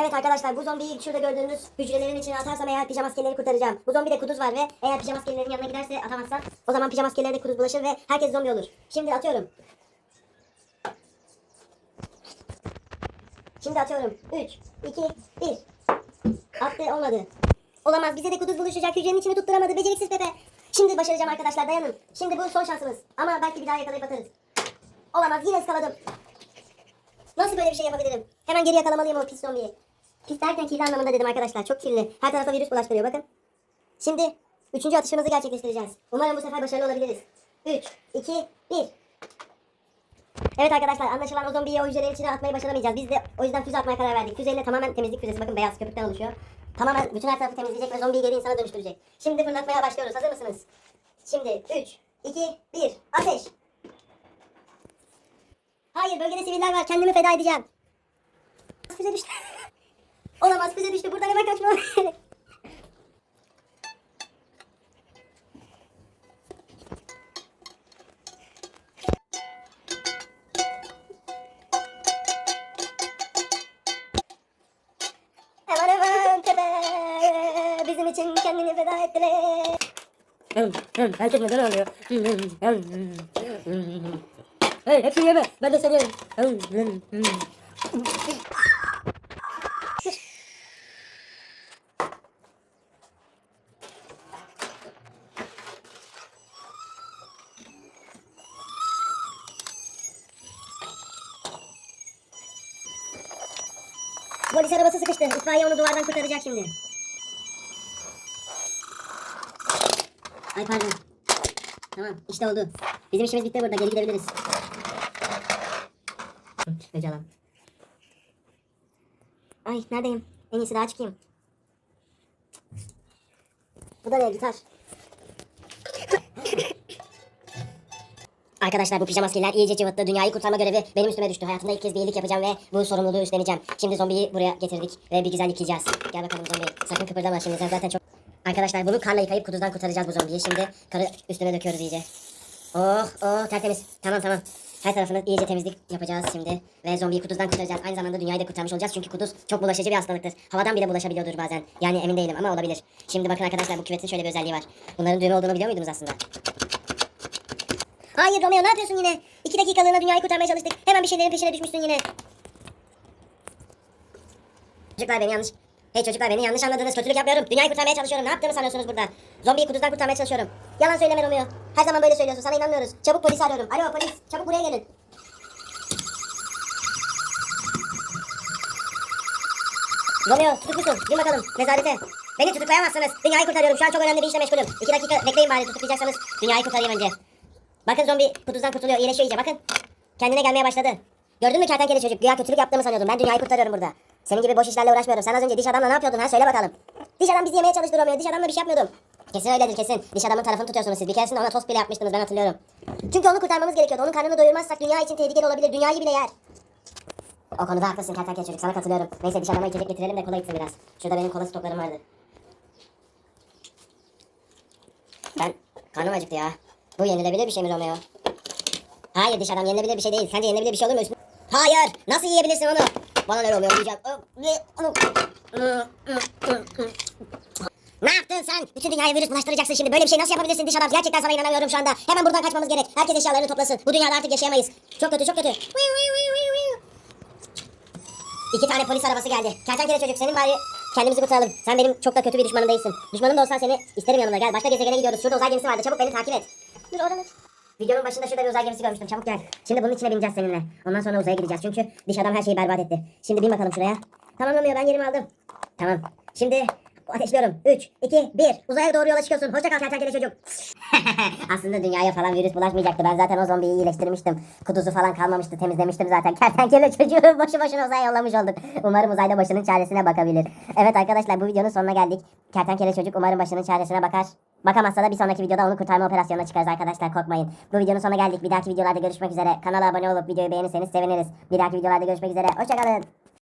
Evet arkadaşlar bu zombiyi şurada gördüğünüz hücrelerin içine atarsam eğer pijama askerleri kurtaracağım. Bu zombide kuduz var ve eğer pijama askerlerin yanına giderse atamazsam o zaman pijama askerlerine de kuduz bulaşır ve herkes zombi olur. Şimdi atıyorum. Şimdi atıyorum. 3, 2, 1. Attı olmadı. Olamaz bize de kuduz buluşacak hücrenin içini tutturamadı. Beceriksiz Pepe. Şimdi başaracağım arkadaşlar dayanın. Şimdi bu son şansımız. Ama belki bir daha yakalayıp atarız. Olamaz yine ıskaladım. Nasıl böyle bir şey yapabilirim? Hemen geri yakalamalıyım o pis zombiyi. Pis derken kirli anlamında dedim arkadaşlar. Çok kirli. Her tarafa virüs bulaştırıyor bakın. Şimdi üçüncü atışımızı gerçekleştireceğiz. Umarım bu sefer başarılı olabiliriz. 3, 2, 1. Evet arkadaşlar anlaşılan o zombiyi o hücrelerin içine atmayı başaramayacağız. Biz de o yüzden füze atmaya karar verdik. Füzeyle tamamen temizlik füzesi. Bakın beyaz köpükten oluşuyor. Tamamen bütün her tarafı temizleyecek ve zombiyi geri insana dönüştürecek. Şimdi fırlatmaya başlıyoruz. Hazır mısınız? Şimdi 3, 2, 1. Ateş! Hayır bölgede siviller var. Kendimi feda edeceğim. Füze düştü. Olamaz füze düştü. Buradan hemen kaçmam gerek. Hemen hemen tepe. Bizim için kendini feda etti ve... Herkes neden ağlıyor? Hey hepsini yeme. Ben de seviyorum. Polis arabası sıkıştı. İtfaiye onu duvardan kurtaracak şimdi. Ay pardon. Tamam işte oldu. Bizim işimiz bitti burada. Geri gidebiliriz. Ne canan? Ay neredeyim? En iyisi daha çıkayım. Bu da ne? Gitar. Arkadaşlar bu pijama askerler iyice cıvıttı. Dünyayı kurtarma görevi benim üstüme düştü. Hayatımda ilk kez bir iyilik yapacağım ve bu sorumluluğu üstleneceğim. Şimdi zombiyi buraya getirdik ve bir güzel yıkayacağız. Gel bakalım zombi. Sakın kıpırdama şimdi sen zaten çok... Arkadaşlar bunu karla yıkayıp kuduzdan kurtaracağız bu zombiyi. Şimdi karı üstüne döküyoruz iyice. Oh oh tertemiz. Tamam tamam. Her tarafını iyice temizlik yapacağız şimdi. Ve zombiyi kuduzdan kurtaracağız. Aynı zamanda dünyayı da kurtarmış olacağız. Çünkü kuduz çok bulaşıcı bir hastalıktır. Havadan bile bulaşabiliyordur bazen. Yani emin değilim ama olabilir. Şimdi bakın arkadaşlar bu küvetin şöyle bir özelliği var. Bunların düğme olduğunu biliyor muydunuz aslında? Hayır Romeo ne yapıyorsun yine? İki dakikalığına dünyayı kurtarmaya çalıştık. Hemen bir şeylerin peşine düşmüşsün yine. Çocuklar beni yanlış... Hey çocuklar beni yanlış anladınız. Kötülük yapmıyorum. Dünyayı kurtarmaya çalışıyorum. Ne yaptığımı sanıyorsunuz burada? Zombiyi kuduzdan kurtarmaya çalışıyorum. Yalan söyleme Romeo. Her zaman böyle söylüyorsun. Sana inanmıyoruz. Çabuk polisi arıyorum. Alo polis. Çabuk buraya gelin. Romeo tutuklusun. Bin bakalım nezarete. Beni tutuklayamazsınız. Dünyayı kurtarıyorum. Şu an çok önemli bir işle meşgulüm. İki dakika bekleyin bari tutuklayacaksanız. Dünyayı kurtarayım önce. Bakın zombi kuduzdan kurtuluyor. İyileşiyor iyice bakın. Kendine gelmeye başladı. Gördün mü kertenkele çocuk? Güya kötülük yaptığımı sanıyordum. Ben dünyayı kurtarıyorum burada. Senin gibi boş işlerle uğraşmıyorum. Sen az önce diş adamla ne yapıyordun ha? Söyle bakalım. Diş adam bizi yemeye çalıştı Romeo. Diş adamla bir şey yapmıyordum. Kesin öyledir kesin. Diş adamın tarafını tutuyorsunuz siz. Bir keresinde ona tost bile yapmıştınız ben hatırlıyorum. Çünkü onu kurtarmamız gerekiyordu. Onun karnını doyurmazsak dünya için tehlikeli olabilir. Dünyayı bile yer. O konuda haklısın kertenkele çocuk. Sana katılıyorum. Neyse diş adama içecek getirelim de kola içsin biraz. Şurada benim kola stoklarım vardı. Ben karnım acıktı ya. Bu yenilebilir bir şey mi Romeo? Hayır diş adam yenilebilir bir şey değil. Sence yenilebilir bir şey olur mu? Hayır! Nasıl yiyebilirsin onu? Bana ne Romeo yiyeceğim. Ne yaptın sen? Bütün dünyaya virüs bulaştıracaksın şimdi. Böyle bir şey nasıl yapabilirsin diş adam? Gerçekten sana inanamıyorum şu anda. Hemen buradan kaçmamız gerek. Herkes eşyalarını toplasın. Bu dünyada artık yaşayamayız. Çok kötü, çok kötü. İki tane polis arabası geldi. Kertenkele çocuk senin bari kendimizi kurtaralım. Sen benim çok da kötü bir düşmanım değilsin. Düşmanım da olsan seni isterim yanımda gel. Başka gezegene gidiyoruz. Şurada uzay gemisi vardı. Çabuk beni takip et. Dur oradan. Videonun başında şurada bir uzay gemisi görmüştüm. Çabuk gel. Şimdi bunun içine bineceğiz seninle. Ondan sonra uzaya gideceğiz. Çünkü diş adam her şeyi berbat etti. Şimdi bin bakalım şuraya. Tamam Romeo ben yerimi aldım. Tamam. Şimdi ateşliyorum. 3, 2, 1. Uzaya doğru yola çıkıyorsun. Hoşça kal kertenkele çocuk. Aslında dünyaya falan virüs bulaşmayacaktı. Ben zaten o zombiyi iyileştirmiştim. Kutusu falan kalmamıştı. Temizlemiştim zaten. Kertenkele çocuğu boşu boşuna uzaya yollamış olduk. Umarım uzayda başının çaresine bakabilir. Evet arkadaşlar bu videonun sonuna geldik. Kertenkele çocuk umarım başının çaresine bakar. Bakamazsa da bir sonraki videoda onu kurtarma operasyonuna çıkarız arkadaşlar korkmayın. Bu videonun sonuna geldik. Bir dahaki videolarda görüşmek üzere. Kanala abone olup videoyu beğenirseniz seviniriz. Bir dahaki videolarda görüşmek üzere. Hoşçakalın.